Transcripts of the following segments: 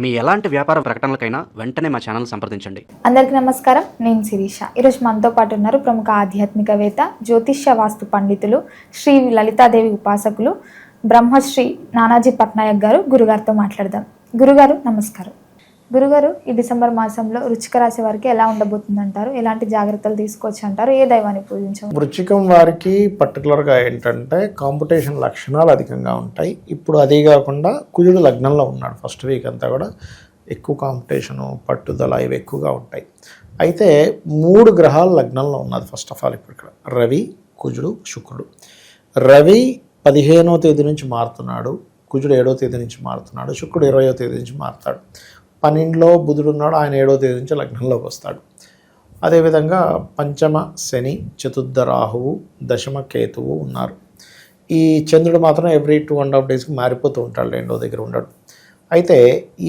మీ ఎలాంటి వ్యాపార ప్రకటనలకైనా వెంటనే మా ఛానల్ సంప్రదించండి. అందరికీ నమస్కారం. నేను శిరీష. ఈరోజు మనతో పాటు ఉన్నారు ప్రముఖ ఆధ్యాత్మికవేత్త జ్యోతిష్య వాస్తు పండితులు శ్రీ లలితాదేవి ఉపాసకులు బ్రహ్మశ్రీ నానాజీ పట్నాయక్ గారు గురుగారితో మాట్లాడదాం. గురుగారు నమస్కారం. గురుగారు ఈ డిసెంబర్ మాసంలో రుచిక రాశి వారికి ఎలా ఉండబోతుందంటారు? ఎలాంటి జాగ్రత్తలు తీసుకోవచ్చు అంటారు ఏ దైవాన్ని పూజించము? వృచ్చికం వారికి పర్టికులర్గా ఏంటంటే కాంపిటీషన్ లక్షణాలు అధికంగా ఉంటాయి. ఇప్పుడు అదే కాకుండా కుజుడు లగ్నంలో ఉన్నాడు ఫస్ట్ వీక్ అంతా కూడా. ఎక్కువ కాంపిటీషను పట్టుదల ఇవి ఎక్కువగా ఉంటాయి. అయితే మూడు గ్రహాలు లగ్నంలో ఉన్నది ఫస్ట్ ఆఫ్ ఆల్ ఇప్పుడు ఇక్కడ. రవి కుజుడు శుక్రుడు. రవి పదిహేనో తేదీ నుంచి మారుతున్నాడు. కుజుడు ఏడో తేదీ నుంచి మారుతున్నాడు. శుక్రుడు ఇరవయో తేదీ నుంచి మారుతాడు. పన్నెండులో బుధుడు ఉన్నాడు ఆయన ఏడో తేదీ నుంచి లగ్నంలోకి వస్తాడు. అదేవిధంగా పంచమ శని చతుర్థ రాహువు దశమ కేతువు ఉన్నారు. ఈ చంద్రుడు మాత్రం ఎవ్రీ టూ అండ్ హాఫ్ డేస్కి మారిపోతూ ఉంటాడు రెండో దగ్గర ఉండడు. అయితే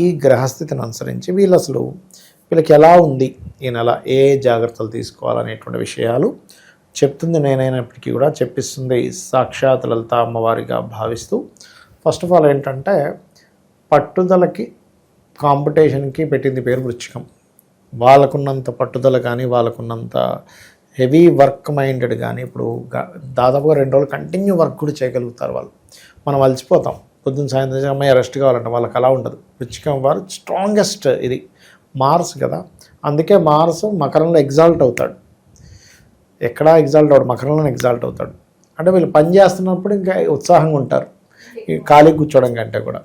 ఈ గ్రహస్థితిని అనుసరించి వీళ్ళు అసలు వీళ్ళకి ఎలా ఉంది ఈ నెల ఏ జాగ్రత్తలు తీసుకోవాలనేటువంటి విషయాలు చెప్తుంది నేనైనప్పటికీ కూడా చెప్పిస్తుంది సాక్షాత్ లలిత అమ్మవారిగా భావిస్తూ. ఫస్ట్ ఆఫ్ ఆల్ ఏంటంటే పట్టుదలకి కాంపిటీషన్కి పెట్టింది పేరు వృచ్చికం. వాళ్ళకున్నంత పట్టుదల కానీ వాళ్ళకున్నంత హెవీ వర్క్ మైండెడ్ కానీ ఇప్పుడు దాదాపుగా రెండు రోజులు కంటిన్యూ వర్క్ కూడా చేయగలుగుతారు వాళ్ళు. మనం అలసిపోతాం. పొద్దున్న సాయంత్రం అమ్మాయి రెస్ట్ కావాలంటే వాళ్ళకి అలా ఉండదు. వృచ్చికం వారు స్ట్రాంగెస్ట్ ఇది. మార్స్ కదా. అందుకే మార్స్ మకరంలో ఎగ్జాల్ట్ అవుతాడు. ఎక్కడా ఎగ్జాల్ట్ అవడు మకరంలో ఎగ్జాల్ట్ అవుతాడు. అంటే వీళ్ళు పని చేస్తున్నప్పుడు ఇంకా ఉత్సాహంగా ఉంటారు. ఖాళీ కూర్చోవడం కంటే కూడా.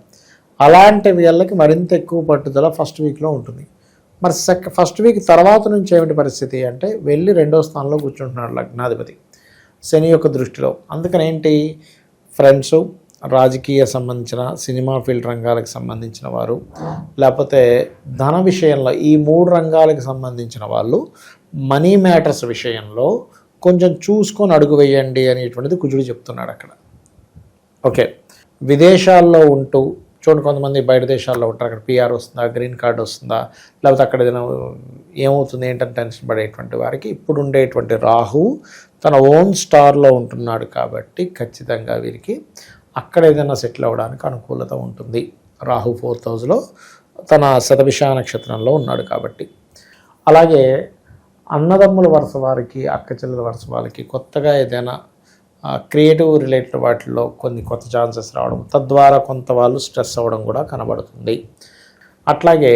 అలాంటి వీళ్ళకి మరింత ఎక్కువ పట్టుదల ఫస్ట్ వీక్లో ఉంటుంది. మరి సెక్ ఫస్ట్ వీక్ తర్వాత నుంచి ఏమిటి పరిస్థితి అంటే వెళ్ళి రెండో స్థానంలో కూర్చుంటున్నాడు లగ్నాధిపతి. శని యొక్క దృష్టిలో. అందుకని ఏంటి? ఫ్రెండ్స్ రాజకీయ సంబంధించిన సినిమా ఫీల్డ్ రంగాలకు సంబంధించిన వారు లేకపోతే ధన విషయంలో ఈ మూడు రంగాలకు సంబంధించిన వాళ్ళు మనీ మ్యాటర్స్ విషయంలో కొంచెం చూసుకొని అడుగు వేయండి అనేటువంటిది కుజుడు చెప్తున్నాడు అక్కడ. ఓకే. విదేశాల్లో ఉంటూ చూడండి కొంతమంది బయట దేశాల్లో ఉంటారు. అక్కడ పిఆర్ వస్తుందా గ్రీన్ కార్డ్ వస్తుందా లేకపోతే అక్కడ ఏదైనా ఏమవుతుంది ఏంటని టెన్షన్ పడేటువంటి వారికి ఇప్పుడు ఉండేటువంటి రాహు తన ఓన్ స్టార్లో ఉంటున్నాడు కాబట్టి ఖచ్చితంగా వీరికి అక్కడ ఏదైనా సెటిల్ అవ్వడానికి అనుకూలత ఉంటుంది. రాహు ఫోర్త్ హౌస్లో తన శతభిష నక్షత్రంలో ఉన్నాడు కాబట్టి. అలాగే అన్నదమ్ముల వరుస వారికి అక్క చెల్లెల వరుస వారికి కొత్తగా ఏదైనా క్రియేటివ్ రిలేటెడ్ వాటిల్లో కొన్ని కొత్త ఛాన్సెస్ రావడం తద్వారా కొంత వాళ్ళు స్ట్రెస్ అవ్వడం కూడా కనబడుతుంది. అట్లాగే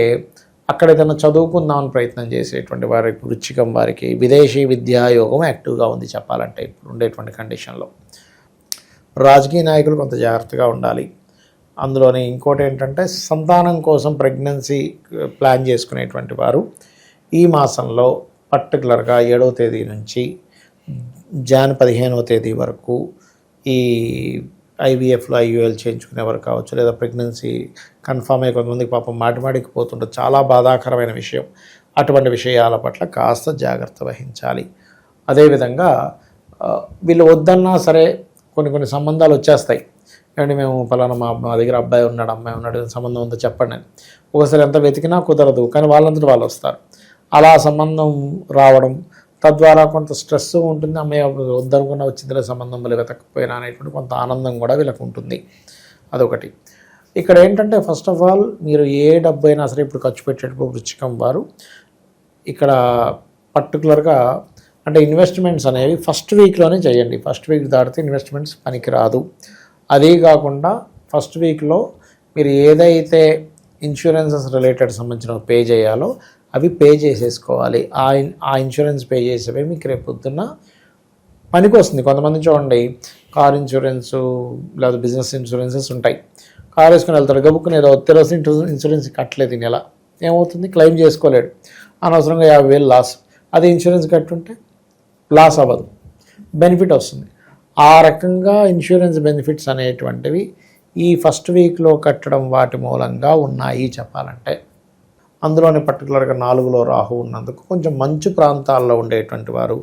అక్కడ ఏదైనా చదువుకుందామని ప్రయత్నం చేసేటువంటి వారి వృచ్చికం వారికి విదేశీ విద్యాయోగం యాక్టివ్గా ఉంది చెప్పాలంటే ఇప్పుడు ఉండేటువంటి కండిషన్లో రాజకీయ నాయకులు కొంత జాగ్రత్తగా ఉండాలి. అందులోనే ఇంకోటి ఏంటంటే సంతానం కోసం ప్రెగ్నెన్సీ ప్లాన్ uh, చేసుకునేటువంటి వారు ఈ మాసంలో పర్టికులర్గా ఏడవ తేదీ నుంచి జాన్ పదిహేనవ తేదీ వరకు ఈ ఐవీఎఫ్లో ఐయుఎల్ చేయించుకునే వరకు కావచ్చు లేదా ప్రెగ్నెన్సీ కన్ఫామ్ అయ్యి కొంతమందికి పాపం మాటిమాటికి పోతుంటే చాలా బాధాకరమైన విషయం. అటువంటి విషయాల పట్ల కాస్త జాగ్రత్త వహించాలి. అదేవిధంగా వీళ్ళు వద్దన్నా సరే కొన్ని కొన్ని సంబంధాలు వచ్చేస్తాయి. ఏమంటే మేము ఫలానా మా మా దగ్గర అబ్బాయి ఉన్నాడు అమ్మాయి ఉన్నాడు సంబంధం ఉందో చెప్పండి అని. ఒకసారి ఎంత వెతికినా కుదరదు కానీ వాళ్ళంతటి వాళ్ళు వస్తారు. అలా సంబంధం రావడం తద్వారా కొంత స్ట్రెస్ ఉంటుంది. అమ్మాయి వద్దనుకున్న వచ్చిందిలే సంబంధం వెతకపోయినా అనేటువంటి కొంత ఆనందం కూడా వీళ్ళకు ఉంటుంది. అదొకటి. ఇక్కడ ఏంటంటే ఫస్ట్ ఆఫ్ ఆల్ మీరు ఏ డబ్బు అయినా సరే ఇప్పుడు ఖర్చు పెట్టేటప్పుడు వృచ్చికం వారు. ఇక్కడ పర్టికులర్గా అంటే ఇన్వెస్ట్మెంట్స్ అనేవి ఫస్ట్ వీక్లోనే చేయండి. ఫస్ట్ వీక్ దాటితే ఇన్వెస్ట్మెంట్స్ పనికిరాదు. అదే కాకుండా ఫస్ట్ వీక్లో మీరు ఏదైతే ఇన్సూరెన్సెస్ రిలేటెడ్ సంబంధించిన పే చేయాలో అవి పే చేసేసుకోవాలి. ఆ ఆ ఇన్సూరెన్స్ పే చేసేవి మీకు రేపు పొద్దున్న పనికి వస్తుంది కొంతమంది చూడండి కార్ ఇన్సూరెన్స్ లేదా బిజినెస్ ఇన్సూరెన్సెస్ ఉంటాయి. కార్ వేసుకుని వెళ్తాడు గబుక్కుని ఏదో తెలిసిన ఇన్సూరెన్స్ కట్టలేదు ఈ నెల. ఏమవుతుంది? క్లెయిమ్ చేసుకోలేడు. అనవసరంగా యాభై వేలు లాస్. అది ఇన్సూరెన్స్ కట్టుంటే లాస్ అవ్వదు. బెనిఫిట్ వస్తుంది. ఆ రకంగా ఇన్సూరెన్స్ బెనిఫిట్స్ అనేటువంటివి ఈ ఫస్ట్ వీక్లో కట్టడం వాటి మూలంగా ఉన్నాయి చెప్పాలంటే. అందులోని పర్టికులర్గా నాలుగులో రాహు ఉన్నందుకు కొంచెం మంచు ప్రాంతాల్లో ఉండేటువంటి వారు.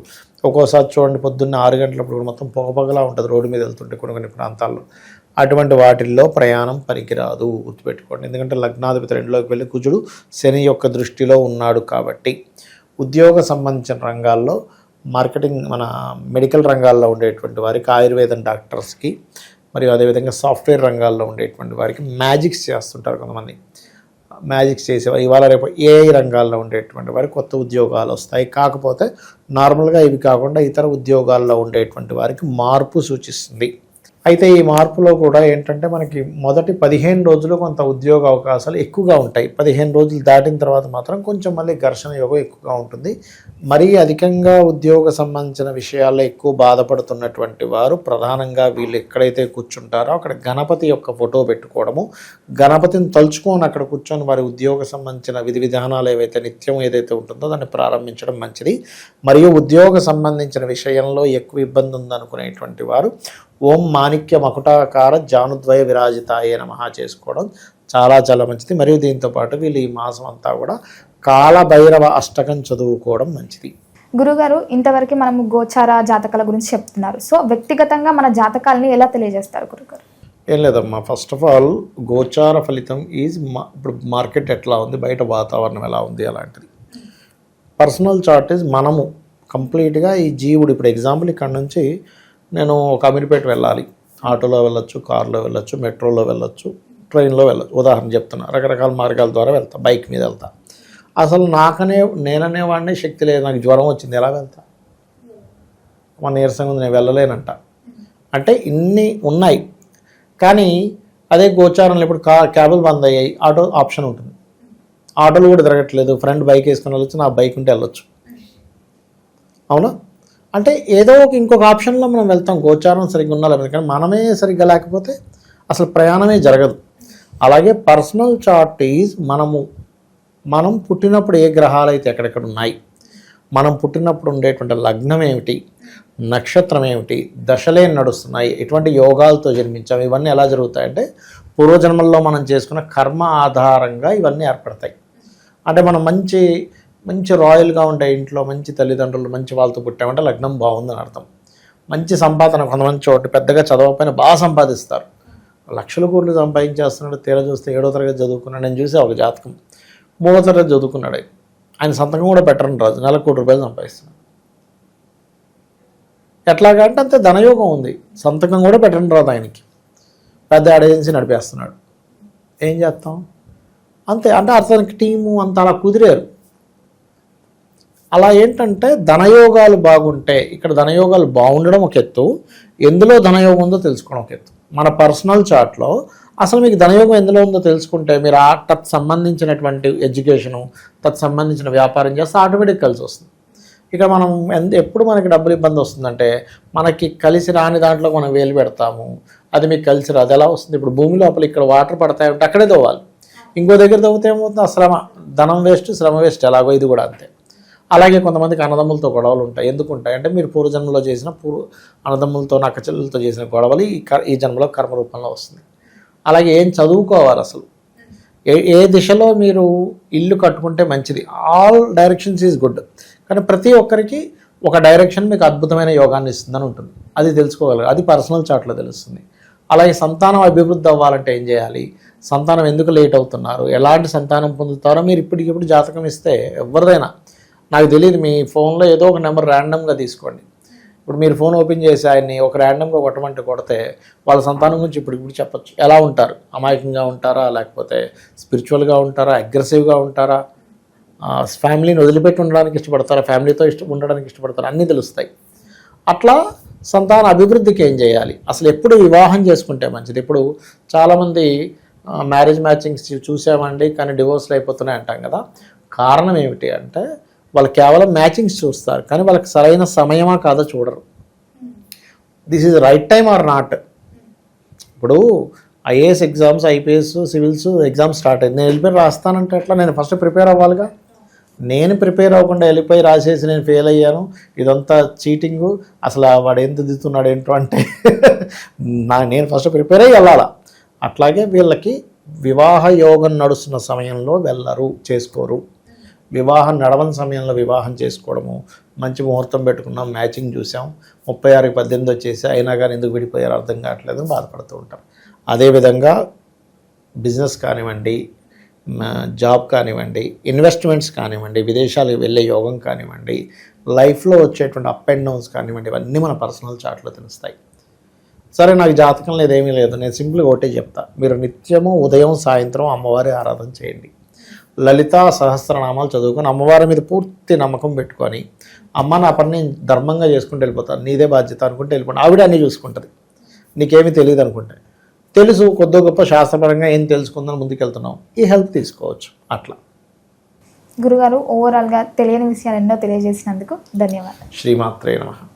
ఒక్కోసారి చూడండి పొద్దున్న ఆరు గంటలప్పుడు మొత్తం పొగపగలా ఉంటుంది రోడ్డు మీద వెళ్తుంటే కొన్ని కొన్ని ప్రాంతాల్లో. అటువంటి వాటిల్లో ప్రయాణం పనికిరాదు గుర్తుపెట్టుకోండి. ఎందుకంటే లగ్నాధిపతి రెండులోకి వెళ్ళి కుజుడు శని యొక్క దృష్టిలో ఉన్నాడు కాబట్టి. ఉద్యోగ సంబంధించిన రంగాల్లో మార్కెటింగ్ మన మెడికల్ రంగాల్లో ఉండేటువంటి వారికి ఆయుర్వేదం డాక్టర్స్కి మరియు అదేవిధంగా సాఫ్ట్వేర్ రంగాల్లో ఉండేటువంటి వారికి మ్యాజిక్స్ చేస్తుంటారు కొంతమంది. మ్యాజిక్స్ చేసేవారు ఇవాళ రేపు ఏ రంగాల్లో ఉండేటువంటి వారికి కొత్త ఉద్యోగాలు వస్తాయి. కాకపోతే నార్మల్గా ఇవి కాకుండా ఇతర ఉద్యోగాల్లో ఉండేటువంటి వారికి మార్పు సూచిస్తుంది. అయితే ఈ మార్పులో కూడా ఏంటంటే మనకి మొదటి పదిహేను రోజులు కొంత ఉద్యోగ అవకాశాలు ఎక్కువగా ఉంటాయి. పదిహేను రోజులు దాటిన తర్వాత మాత్రం కొంచెం మళ్ళీ ఘర్షణ యోగం ఎక్కువగా ఉంటుంది. మరీ అధికంగా ఉద్యోగ సంబంధించిన విషయాల్లో ఎక్కువ బాధపడుతున్నటువంటి వారు ప్రధానంగా వీళ్ళు ఎక్కడైతే కూర్చుంటారో అక్కడ గణపతి యొక్క ఫోటో పెట్టుకోవడము గణపతిని తలుచుకొని అక్కడ కూర్చొని వారి ఉద్యోగ సంబంధించిన విధి విధానాలు ఏవైతే నిత్యం ఏదైతే ఉంటుందో దాన్ని ప్రారంభించడం మంచిది. మరియు ఉద్యోగ సంబంధించిన విషయంలో ఎక్కువ ఇబ్బంది ఉందనుకునేటువంటి వారు ఓం మాణిక్య మకుటాకార జానుద్వయ విరాజితాయే నమః చేసుకోవడం చాలా చాలా మంచిది. మరియు దీంతో పాటు వీళ్ళు ఈ మాసం అంతా కూడా కాలభైరవ అష్టకం చదువుకోవడం మంచిది. గురుగారు ఇంతవరకు మనము గోచార జాతకాల గురించి చెప్తున్నారు. సో వ్యక్తిగతంగా మన జాతకాలని ఎలా తెలియజేస్తారు గురుగారు? ఏం లేదమ్మా. ఫస్ట్ ఆఫ్ ఆల్ గోచార ఫలితం ఈజ్ మా ఇప్పుడు మార్కెట్ ఎట్లా ఉంది? బయట వాతావరణం ఎలా ఉంది? అలాంటిది. పర్సనల్ చార్ట్ ఈజ్ మనము కంప్లీట్గా ఈ జీవుడు ఇప్పుడు ఎగ్జాంపుల్ ఇక్కడ నుంచి నేను ఒక అమీర్పేట వెళ్ళాలి. ఆటోలో వెళ్ళొచ్చు కారులో వెళ్ళొచ్చు మెట్రోలో వెళ్ళొచ్చు ట్రైన్లో వెళ్ళొచ్చు. ఉదాహరణ చెప్తున్నా రకరకాల మార్గాల ద్వారా వెళ్తా బైక్ మీద వెళ్తా. అసలు నాకనే నేననేవాడిని శక్తి లేదు. నాకు జ్వరం వచ్చింది ఎలా వెళ్తా? మన నీరసంగా ఉంది నేను వెళ్ళలేనంట. అంటే ఇన్ని ఉన్నాయి. కానీ అదే గోచారంలో ఇప్పుడు కా క్యాబులు బంద్ అయ్యాయి ఆటో ఆప్షన్ ఉంటుంది. ఆటోలు కూడా తిరగట్లేదు. ఫ్రెండ్ బైక్ వేసుకుని వెళ్ళొచ్చు నా బైక్ ఉంటే వెళ్ళొచ్చు. అవునా? అంటే ఏదో ఒక ఇంకొక ఆప్షన్లో మనం వెళ్తాం. గోచారం సరిగ్గా ఉండాలి కానీ మనమే సరిగ్గా లేకపోతే అసలు ప్రయాణమే జరగదు. అలాగే పర్సనల్ చార్ట్ ఈజ్ మనము మనం పుట్టినప్పుడు ఏ గ్రహాలు అయితే ఎక్కడెక్కడ ఉన్నాయి మనం పుట్టినప్పుడు ఉండేటువంటి లగ్నం ఏమిటి నక్షత్రం ఏమిటి దశలే నడుస్తున్నాయి ఎటువంటి యోగాలతో జన్మించాం ఇవన్నీ ఎలా జరుగుతాయంటే పూర్వజన్మల్లో మనం చేసుకున్న కర్మ ఆధారంగా ఇవన్నీ ఏర్పడతాయి. అంటే మనం మంచి మంచి రాయల్గా ఉంటాయి ఇంట్లో మంచి తల్లిదండ్రులు మంచి వాళ్ళతో పుట్టామంటే లగ్నం బాగుందని అర్థం. మంచి సంపాదన కొంతమంది చోటు పెద్దగా చదవకపోయినా బాగా సంపాదిస్తారు. లక్షల కోట్లు సంపాదించేస్తున్నాడు తీర చూస్తే ఏడో తరగతి చదువుకున్నాడు నేను చూసే ఒక జాతకం. మూడో తరగతి చదువుకున్నాడు. ఆయన. సంతకం కూడా పెట్టరని రాజు నెల కోటి రూపాయలు సంపాదిస్తున్నాడు. ఎట్లాగంటే అంతే ధనయోగం ఉంది. సంతకం కూడా పెట్టండి రాదు ఆయనకి. పెద్ద యాడ్ ఏజెన్సీ నడిపేస్తున్నాడు. ఏం చేస్తాం? అంతే అంటే అతనికి టీము అంత అలా కుదిరారు. అలా ఏంటంటే ధనయోగాలు బాగుంటే ఇక్కడ ధనయోగాలు బాగుండడం ఒక ఎత్తు ఎందులో ధనయోగం ఉందో తెలుసుకోవడం ఒక ఎత్తు. మన పర్సనల్ చార్ట్లో అసలు మీకు ధనయోగం ఎందులో ఉందో తెలుసుకుంటే మీరు ఆ తత్ సంబంధించినటువంటి ఎడ్యుకేషను తత్ సంబంధించిన వ్యాపారం చేస్తే ఆటోమేటిక్ కలిసి వస్తుంది. ఇక మనం ఎంత ఎప్పుడు మనకి డబ్బులు ఇబ్బంది వస్తుందంటే మనకి కలిసి రాని దాంట్లో మనం వేలు పెడతాము. అది మీకు కలిసి రాదు. ఎలా వస్తుంది? ఇప్పుడు భూమి లోపల ఇక్కడ వాటర్ పడతాయంటే అక్కడే తవ్వాలి. ఇంకో దగ్గర తవ్వితే ఏమవుతుంది? ఆ శ్రమ ధనం వేస్ట్ శ్రమ వేస్ట్ ఎలాగో ఇది కూడా అంతే. అలాగే కొంతమందికి అన్నదమ్ములతో గొడవలు ఉంటాయి. ఎందుకు ఉంటాయి? అంటే మీరు పూర్వజన్మలో చేసిన పూర్వ అన్నదమ్ములతో అక్కచెల్లెలతో చేసిన గొడవలు ఈ ఈ జన్మలో కర్మ రూపంలో వస్తుంది అలాగే ఏం చదువుకోవాలి అసలు? ఏ ఏ దిశలో మీరు ఇల్లు కట్టుకుంటే మంచిది? All directions is good. కానీ ప్రతి ఒక్కరికి ఒక డైరెక్షన్ మీకు అద్భుతమైన యోగాన్ని ఇస్తుందని ఉంటుంది. అది తెలుసుకోగలరు. అది పర్సనల్ చాట్లో తెలుస్తుంది. అలాగే సంతానం అభివృద్ధి అవ్వాలంటే ఏం చేయాలి? సంతానం ఎందుకు లేట్ అవుతున్నారు? ఎలాంటి సంతానం పొందుతారో మీరు ఇప్పటికిప్పుడు జాతకం ఇస్తే ఎవరిదైనా నాకు తెలియదు మీ ఫోన్లో ఏదో ఒక నెంబర్ ర్యాండమ్గా తీసుకోండి. ఇప్పుడు మీరు ఫోన్ ఓపెన్ చేసి ఆయన్ని ఒక ర్యాండమ్గా కొట్టమంటే కొడితే వాళ్ళ సంతానం గురించి ఇప్పుడు ఇప్పుడు చెప్పొచ్చు. ఎలా ఉంటారు? అమాయకంగా ఉంటారా? లేకపోతే స్పిరిచువల్గా ఉంటారా? అగ్రెసివ్గా ఉంటారా? ఫ్యామిలీని వదిలిపెట్టి ఉండడానికి ఇష్టపడతారా? ఫ్యామిలీతో ఇష్ట ఉండడానికి ఇష్టపడతారా? అన్నీ తెలుస్తాయి. అట్లా సంతాన అభివృద్ధికి ఏం చేయాలి? అసలు ఎప్పుడు వివాహం చేసుకుంటే మంచిది? ఇప్పుడు చాలామంది మ్యారేజ్ మ్యాచింగ్స్ చూసామండి కానీ డివోర్స్లు అయిపోతున్నాయి అంటాం కదా. కారణం ఏమిటి అంటే వాళ్ళు కేవలం మ్యాచింగ్స్ చూస్తారు కానీ వాళ్ళకి సరైన సమయమా కాదో చూడరు. This is right time or not ఇప్పుడు IAS exams IPS civils exams start అయింది నేను వెళ్ళిపోయి రాస్తానంటే అట్లా నేను ఫస్ట్ ప్రిపేర్ అవ్వాలిగా? నేను ప్రిపేర్ అవ్వకుండా వెళ్ళిపోయి రాసేసి నేను ఫెయిల్ అయ్యాను. ఇదంతా చీటింగు అసలు వాడు ఏం దిద్దుతున్నాడు ఏంటో అంటే నా నేను ఫస్ట్ ప్రిపేర్ అయ్యి వెళ్ళాలా? అట్లాగే వీళ్ళకి వివాహ యోగం నడుస్తున్న సమయంలో వెళ్ళరు చేసుకోరు. వివాహం నడవని సమయంలో వివాహం చేసుకోవడము మంచి ముహూర్తం పెట్టుకున్నాం మ్యాచింగ్ చూసాం ముప్పై ఆరుకి పద్దెనిమిది వచ్చేసి అయినా కానీ ఎందుకు విడిపోయారు అర్థం కావట్లేదు బాధపడుతూ ఉంటాం. అదేవిధంగా బిజినెస్ కానివ్వండి జాబ్ కానివ్వండి ఇన్వెస్ట్మెంట్స్ కానివ్వండి విదేశాలకు వెళ్ళే యోగం కానివ్వండి లైఫ్లో వచ్చేటువంటి అప్ అండ్ డౌన్స్ కానివ్వండి ఇవన్నీ మన పర్సనల్ చాట్లో తెలుస్తాయి. సరే నాకు జాతకం లేదు ఏమీ లేదు నేను సింపుల్గా ఒకటే చెప్తా. మీరు నిత్యము ఉదయం సాయంత్రం అమ్మవారి ఆరాధన చేయండి. లలితా సహస్రనామాలు చదువుకొని అమ్మవారి మీద పూర్తి నమ్మకం పెట్టుకొని అమ్మ నా పని నేను ధర్మంగా చేసుకుంటూ వెళ్ళిపోతాను నీదే బాధ్యత అనుకుంటే వెళ్ళిపోతాను ఆవిడ అన్నీ చూసుకుంటుంది. నీకేమీ తెలియదు అనుకుంటే. తెలుసు కొద్ది గొప్ప శాస్త్రపరంగా ఏం తెలుసుకుందని ముందుకెళ్తున్నాం ఈ హెల్ప్ తీసుకోవచ్చు. అట్లా. గురుగారు ఓవరాల్గా తెలియని విషయాలు ఎన్నో తెలియజేసినందుకు ధన్యవాదాలు. శ్రీమాత్రే నమః.